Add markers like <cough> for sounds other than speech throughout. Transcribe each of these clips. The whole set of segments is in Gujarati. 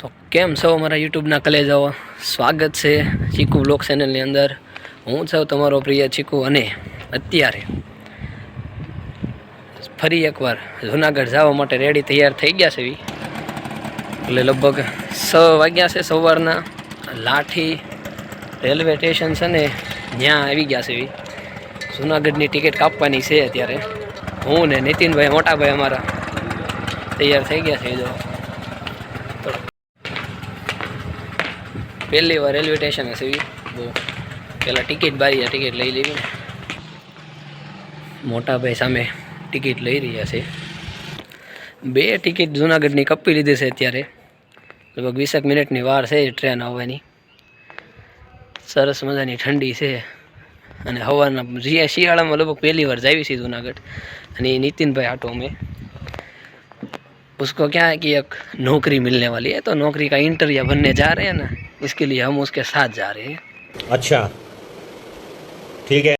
તો કેમ છો મારા યુટ્યુબના કલેજાઓ? સ્વાગત છે ચીકુ બ્લોગ ચેનલની અંદર. હું છું તમારો પ્રિય ચીકુ અને અત્યારે ફરી એકવાર જુનાગઢ જવા માટે રેડી તૈયાર થઈ ગયા છે. એટલે લગભગ છ વાગ્યા છે સવારના. લાઠી રેલવે સ્ટેશન છે ને ત્યાં આવી ગયા છે. જુનાગઢની ટિકિટ કાપવાની છે અત્યારે. હું ને નીતિનભાઈ મોટાભાઈ અમારા તૈયાર થઈ ગયા છે જો. પહેલી વાર રેલવે સ્ટેશન હશે ઈ. બહુ પહેલાં ટિકિટ બારી ટિકિટ લઈ લેવી ને મોટાભાઈ સામે ટિકિટ લઈ રહ્યા છે બે ટિકિટ જુનાગઢની કપી લીધી છે અત્યારે લગભગ વીસેક મિનિટની વાર છે ટ્રેન આવવાની સરસ મજાની ઠંડી છે અને હવાના જી શિયાળામાં લગભગ પહેલી વાર જાવી છે જુનાગઢ અને એ નીતિનભાઈ આટો અમે उसको क्या है कि एक नौकरी मिलने वाली है तो नौकरी का इंटरव्यू बनने जा रहे हैं ना इसके लिए हम उसके साथ जा रहे हैं अच्छा ठीक है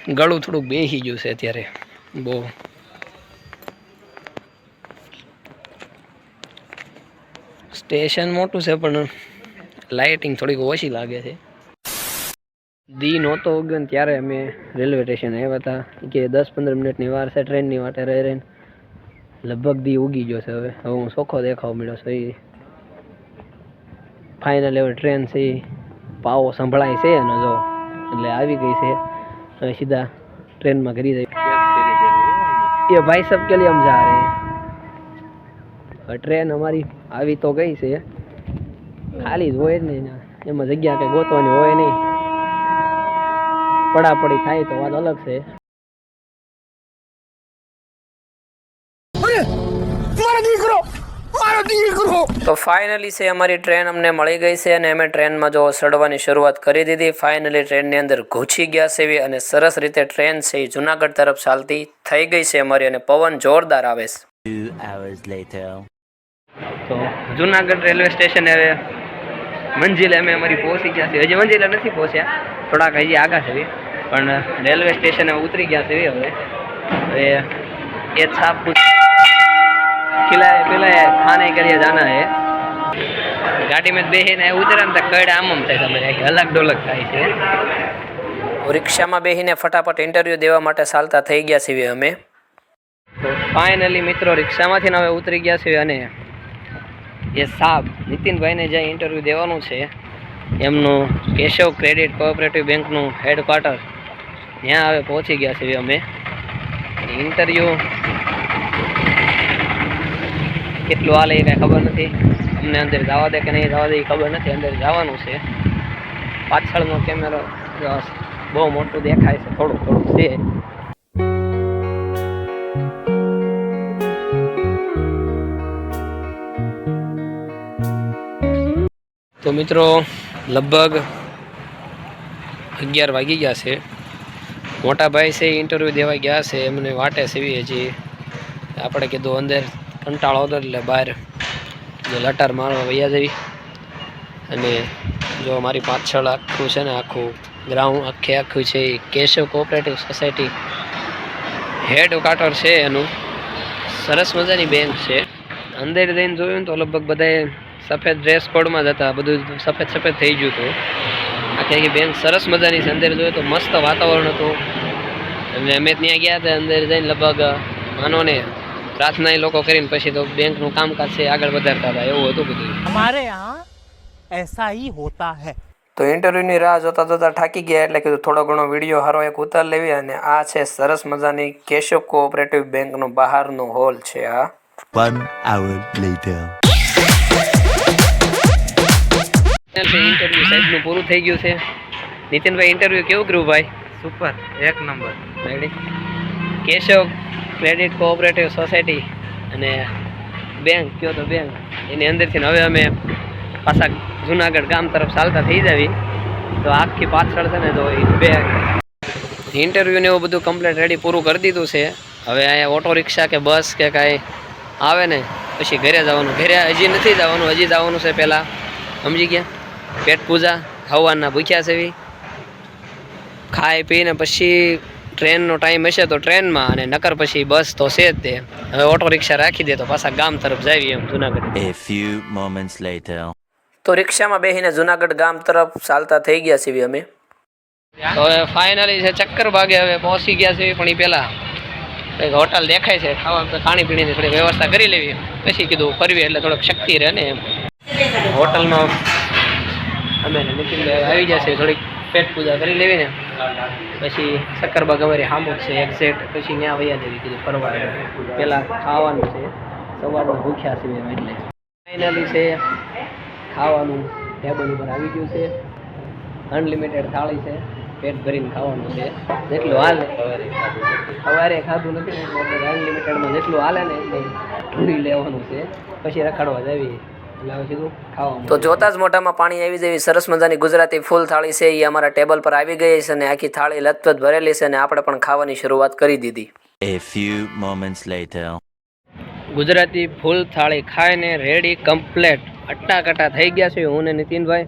ગળું થોડુંક બેસી ગયું છે અત્યારે બહુ સ્ટેશન મોટું છે પણ લાઇટિંગ થોડીક ઓછી લાગે છે દી નહોતો ઉગ્યો ને ત્યારે અમે રેલવે સ્ટેશન આવ્યા હતા કે દસ પંદર મિનિટની વાર છે ટ્રેનની વાટે રહી રહીને લગભગ દી ઉગી ગયો છે હવે હવે હું ચોખ્ખો દેખાવ મળ્યો છે એ ફાઇનલ એવો ટ્રેન છે, પાવો સંભળાય છે અને જો એટલે આવી ગઈ છે. હવે સીધા ટ્રેનમાં ઘરી જાય એ ભાઈ સાહેબ કે લીએ હમ જા રહે ટ્રેન અમારી આવી તો ગઈ છે. ખાલી જ હોય ને. એમાં જગ્યા કંઈ ગોતવાની હોય નહીં. પડાપડી થાય તો વાત અલગ છે. દીકરો તો ફાઇનલી છે અમારી ટ્રેન અમને મળી ગઈ છે અને અમે ટ્રેનમાં જો ચડવાની શરૂઆત કરી દીધી. ફાઇનલી ટ્રેનની અંદર ઘૂસી ગયા છે અને સરસ રીતે ટ્રેન છે જુનાગઢ તરફ ચાલતી થઈ ગઈ છે અમારી અને પવન જોરદાર આવે છે. તો જુનાગઢ રેલવે સ્ટેશન હવે મંજિલે અમે અમારી પહોંચી ગયા છે હજી મંજિલ નથી પહોંચ્યા. થોડાક હજી આગા છે. પણ રેલવે સ્ટેશને ઉતરી ગયા છે હવે. એ છાપ खिलाए पिलाए खाने के लिए जाना है ગાડી में બેહીને ઉતરે ને તો કડ આમ આમ થાય તમારે આખી અલગ ડોલક થાય છે રિક્ષામાં બેહીને ફટાફટ ઇન્ટરવ્યૂ દેવા માટે ચાલતા થઈ ગયા છીએ અમે તો ફાઇનલી મિત્રો રિક્ષામાંથી ને હવે ઉતરી ગયા છીએ અને એ સાહેબ નીતિનભાઈને જ્યાં ઇન્ટરવ્યૂ દેવાનું છે એમનું કેશવ ક્રેડિટ કોઓપરેટિવ બેંકનું હેડક્વાર્ટર ત્યાં હવે પહોંચી ગયા છીએ અમે ઇન્ટરવ્યૂ કેટલું હાલે એ ખબર નથી. અમને અંદર જવા દે કે નહીં જવા દે ખબર નથી. અંદર જવાનું છે. પાછળનો કેમેરો બહુ મોટું દેખાય છે. થોડું થોડું છે. તો મિત્રો, લગભગ અગિયાર વાગી ગયા છે. મોટા ભાઈ છે ઇન્ટરવ્યૂ દેવા ગયા છે. એમને વાટે સેવી હજી આપણે કીધું અંદર કંટાળો હતો એટલે બહાર લટાર મારવા વૈયા જવી. અને જો મારી પાછળ આખું છે ને, આખું ગ્રાઉન્ડ આખે આખું છે એ Keshav cooperative society headquarter છે એનું. સરસ મજાની બેંક છે. અંદર જઈને જોયું ને તો લગભગ બધાએ સફેદ ડ્રેસ કોડમાં જ હતા, બધું સફેદ સફેદ થઈ ગયું હતું. આખી આખી બેંક સરસ મજાની છે. અંદર જોયું તો મસ્ત વાતાવરણ હતું. અને અમે ત્યાં ગયા હતા, અંદર જઈને લગભગ માનો ને પ્રાર્થના એ લોકો કરીને પછી તો બેંક બેંકનું કામકાજ છે આગળ વધારતા હતા એવું હતું બધું. અમારે યહાં એસા હી હોતા હે. તો ઇન્ટરવ્યૂની રાહ જોતા જોતા થાકી ગયા એટલે કીધું થોડો ઘણો વીડિયો હારો એક ઉતાર લેવી અને આ છે સરસ મજાની કેશવ કોઓપરેટિવ બહાર નો હોલ છે આ. One hour later. ઇન્ટરવ્યુ સાહેબનું પૂરું થઈ ગયું છે. નીતિનભાઈ ઇન્ટરવ્યુ કેવું કર્યું ભાઈ? સુપર એક number Keshav credit cooperative society અને બેંક કયો તો બેંક એની અંદરથી હવે અમે પાછા જુનાગઢ ગામ તરફ ચાલતા થઈ જાવી. તો આખી પાછળ છે ને તો એ બે ઇન્ટરવ્યૂને એવું બધું કમ્પ્લીટ રેડી પૂરું કરી દીધું છે. હવે અહીંયા ઓટો રિક્ષા કે બસ કે કાંઈ આવે ને, પછી ઘરે જવાનું. ઘરે હજી નથી જવાનું, હજી જવાનું છે પહેલાં. સમજી ગયા? પેટ પૂજા, હવાના ભૂખ્યા છે ખાઈ પીને પછી ટ્રેનનો ટાઈમ હશે તો ટ્રેનમાં અને નકર પછી બસ તો છે જ તે. હવે ઓટો રિક્ષા રાખી દે તો પાછા ગામ તરફ જાવી એમ જુનાગઢ. Later. તો રિક્ષામાં બેસીને જુનાગઢ ગામ તરફ ચાલતા થઈ ગયા છીએ અમે. તો હવે ફાઇનલી છે ચક્કર ભાગે હવે પહોંચી ગયા છીએ પણ એ પહેલા કંઈક હોટલ દેખાય છે ખાવા ખાણી પીણીની થોડી વ્યવસ્થા કરી લેવી પછી કીધું ફરવી એટલે થોડોક શક્તિ રહે ને એમ. હોટલમાં અમે નીકળી આવી જશે થોડીક. પેટ પૂજા કરી લેવી ને, પછી શક્કરબાગ અમારી હામુક છે એક્ઝેક્ટ પછી ત્યાં વૈયા દેવી કીધું ફરવા. પહેલાં ખાવાનું છે, સવારનું ભૂખ્યા છીએ એટલે. ફાઇનલી છે, ખાવાનું ટેબલ ઉપર આવી ગયું છે. અનલિમિટેડ થાળી છે, પેટ ભરીને ખાવાનું છે. જેટલું હાલે, સવારે ખાધું નથી અનલિમિટેડમાં જેટલું હાલે ને, એટલું ઢૂંઢી લેવાનું છે. પછી રખાડવા જવી. તો જોતા જ મોઢામાં પાણી આવી જેવી સરસ મજાની ગુજરાતી ફૂલ થાળી છે એ અમારા ટેબલ પર આવી ગઈ છે અને આખી થાળી લથપથ ભરેલી છે અને આપણે પણ ખાવાની શરૂઆત કરી દીધી. A few moments later. Gujarati ફૂલ થાળી ખાઈને રેડી કમ્પ્લેટ અટ્ટાકટા થઈ ગયા છે. હું ને નીતિનભાઈ.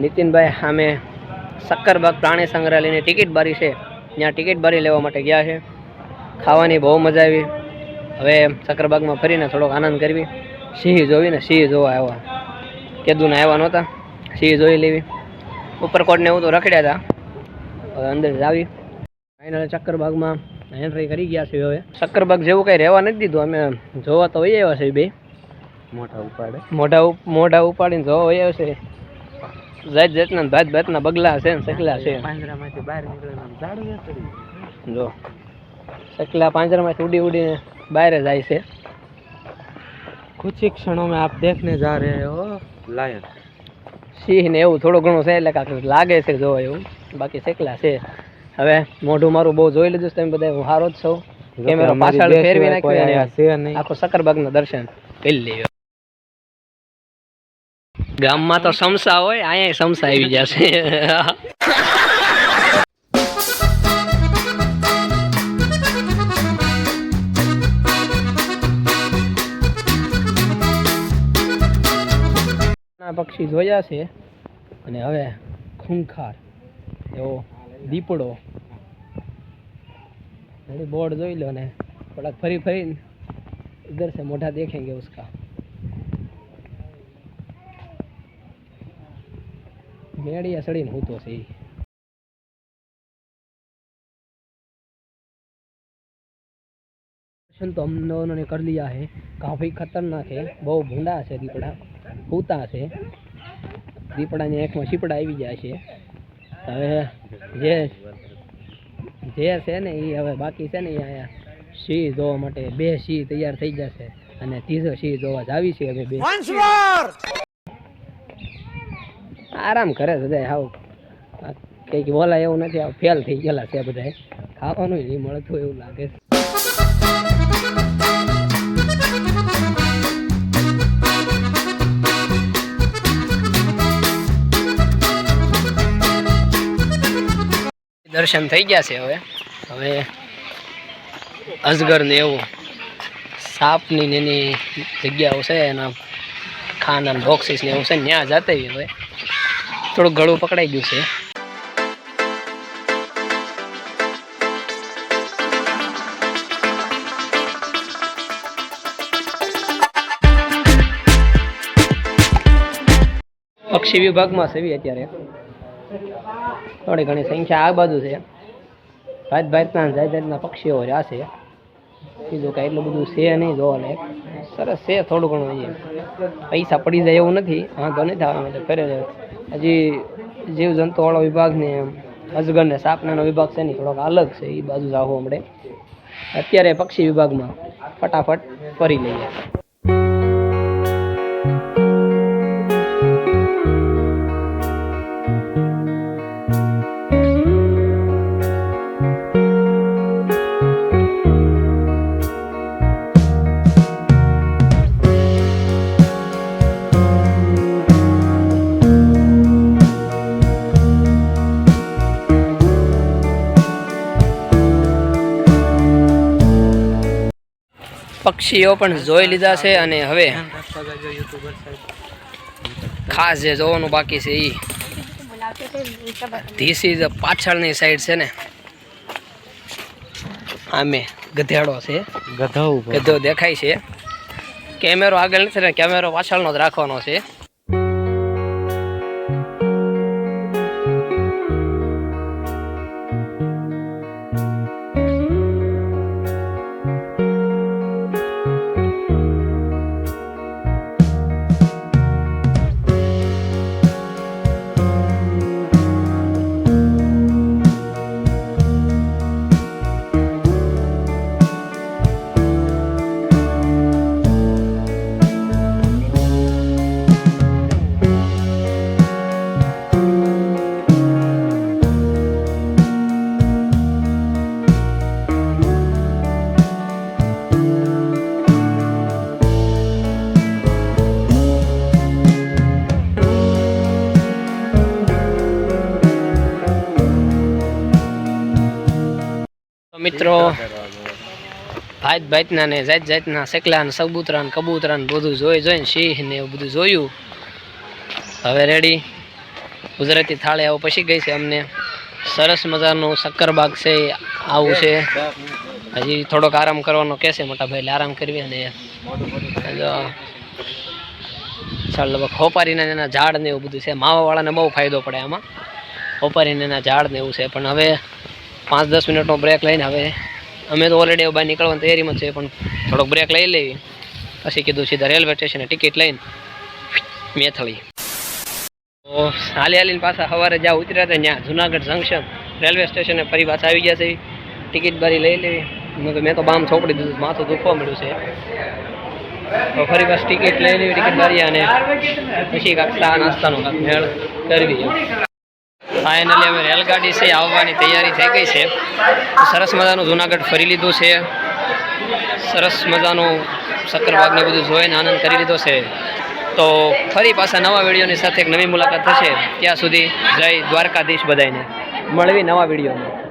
નીતિનભાઈ સામે શક્કરબાગ પ્રાણી સંગ્રહાલયની ટિકિટ બારી છે. ત્યાં ટિકિટ બારી લેવા માટે ગયા છે. ખાવાની બહુ મજા આવી. હવે શક્કરબાગમાં ફરીને થોડોક આનંદ કરવી. સિંહ જોવીને સિંહ જોવા આવ્યા. કેદુને આવ્યા નહોતા. સિંહ જોઈ લેવી. ઉપરકોટને એવું તો રખડ્યા હતા હવે અંદર આવી. ફાઇનલ ચક્કરબાગમાં એન્ટ્રી કરી ગયા છે હવે. ચક્કરબાગ જેવું કંઈ રહેવા નથી દીધું. અમે જોવા તો વહી આવ્યા છે બે. મોઢા ઉપાડે. મોઢા મોઢા ઉપાડીને જોવા વહી આવ્યા છે. જાત જાતના ભાત ભાતના બગલા છે ને સકલા છે. પાંજરામાંથી બહાર નીકળે જો સકલા પાંજરામાંથી ઉડી ઉડીને બહાર જાય છે. कुछ ही क्षणों में आप देखने जा रहे हो लायन સિંહ ને એવું થોડું ઘણું છે એટલે કાંઈક લાગે છે જોવા એવું બાકી સકલા છે હવે મોઢું મારું બહુ જોઈ લીધું છે તમે બધા હું હારો જ છું કેમેરો પાછળ ફેરવી નાખ્યો અને છે નહીં આખો શક્કરબાગના દર્શન કરી લેજો ગામમાં તો સમસા હોય અહીંયા સમસા આવી જશે <laughs> આ પક્ષી જોયા છે અને હવે ખૂંખાર એવો દીપડો थोड़ी बोर्ड જોઈ લો ને થોડાક ફરી ફરીને इधर से मोटा देखेंगे उसका મેળિયા સડીને હું તો છે ઈ. दर्शन तो हम दोनों ने कर लिया है काफ़ी खतरनाक है બહુ ભૂંડા છે દીપડા ભૂતા છે. દીપડાની આંખમાં શીપડા આવી જાય છે. હવે જે જે છે ને એ હવે બાકી છે ને અહીંયા સિંહ જોવા માટે બે સિંહ તૈયાર થઈ જશે અને ત્રીજો સિંહ જોવા જ આવી છે હવે બે. આરામ કરે છે બધા હાવ કંઈક બોલાય એવું નથી આવ ફેલ થઈ ગયેલા છે બધા ખાવાનું નહીં મળતું એવું લાગે છે. દર્શન થઈ ગયા છે હવે. હવે અજગર ને એવું સાપની એની જગ્યાઓ છે, એના ખાના બોક્સીસ ને એવું છે ત્યાં જતા હવે. થોડુંક ગળું પકડાઈ ગયું છે. પક્ષી વિભાગમાં છે અત્યારે. થોડી ઘણી સંખ્યા આ બાજુ છે. ભાત ભાતના જાત જાતના પક્ષીઓ રહ્યા છે. બીજું કાંઈ એટલું બધું છે નહીં જોવા લાયક. સરસ છે થોડું ઘણું અહીંયા. પૈસા પડી જાય એવું નથી. વાંધો નહીં થવા માટે ફરે હજી જીવજંતુવાળો વિભાગને અજગર ને સાપનાનો વિભાગ છે ને થોડોક અલગ છે. એ બાજુ જાવું હમણે. અત્યારે પક્ષી વિભાગમાં ફટાફટ ફરી લઈએ. પક્ષીઓ પણ જોઈ લીધા છે અને હવે ખાસ જે જોવાનું બાકી છે એ ધીસ ઇઝ પાછળની સાઈડ છે ને. આમે ગધેડો છે. ગધો ગધો દેખાય છે. કેમેરો આગળ નથી ને કેમેરો પાછળનો જ રાખવાનો છે. મિત્રો. ભાત ભાતના ને જાત જાતના સેકલા ને સબૂતરા ને કબૂતરા ને બધું જોઈ જોઈને સિંહ ને એવું બધું જોયું. હવે રેડી ગુજરાતી થાળે આવું પછી ગઈ છે અમને. સરસ મજાનું શક્કરબાગ છે, આવું છે. હજી થોડોક આરામ કરવાનો કહેશે મોટા ભાઈ આરામ કરવી અને હોપારીના એના ઝાડ ને એવું બધું છે. માવાવાળાને બહુ ફાયદો પડે આમાં. હોપારીને એના ઝાડ ને એવું છે. પણ હવે પાંચ દસ મિનિટનો બ્રેક લઈને હવે અમે તો ઓલરેડી બહાર નીકળવાની તૈયારીમાં છે પણ થોડોક બ્રેક લઈ લેવી. પછી કીધું સીધા રેલવે સ્ટેશને ટિકિટ લઈને મેથળી. તો હાલી હાલીને પાછા સવારે જ્યાં ઉતર્યા હતા ત્યાં જુનાગઢ જંકશન રેલવે સ્ટેશને ફરી પાછા આવી ગયા છે. ટિકિટ બારી લઈ લેવી. મેં તો બામ છોપડી દીધું, માથું દુખવા મળ્યું છે. તો ફરી પાછી ટિકિટ લઈ લેવી ટિકિટ ભરી અને પછી કાંક ચા કાંક મેળ કરવી ફાઇનલી હવે રેલગાડી છે, આવવાની તૈયારી થઈ ગઈ છે. સરસ મજાનું જુનાગઢ ફરી લીધું છે. સરસ મજાનું શક્કરબાગને બધું જોઈને આનંદ કરી લીધો છે. તો ફરી પાછા નવા વિડીયોની સાથે એક નવી મુલાકાત થશે. ત્યાં સુધી જય દ્વારકાધીશ બધાને મળવી નવા વિડીયોમાં.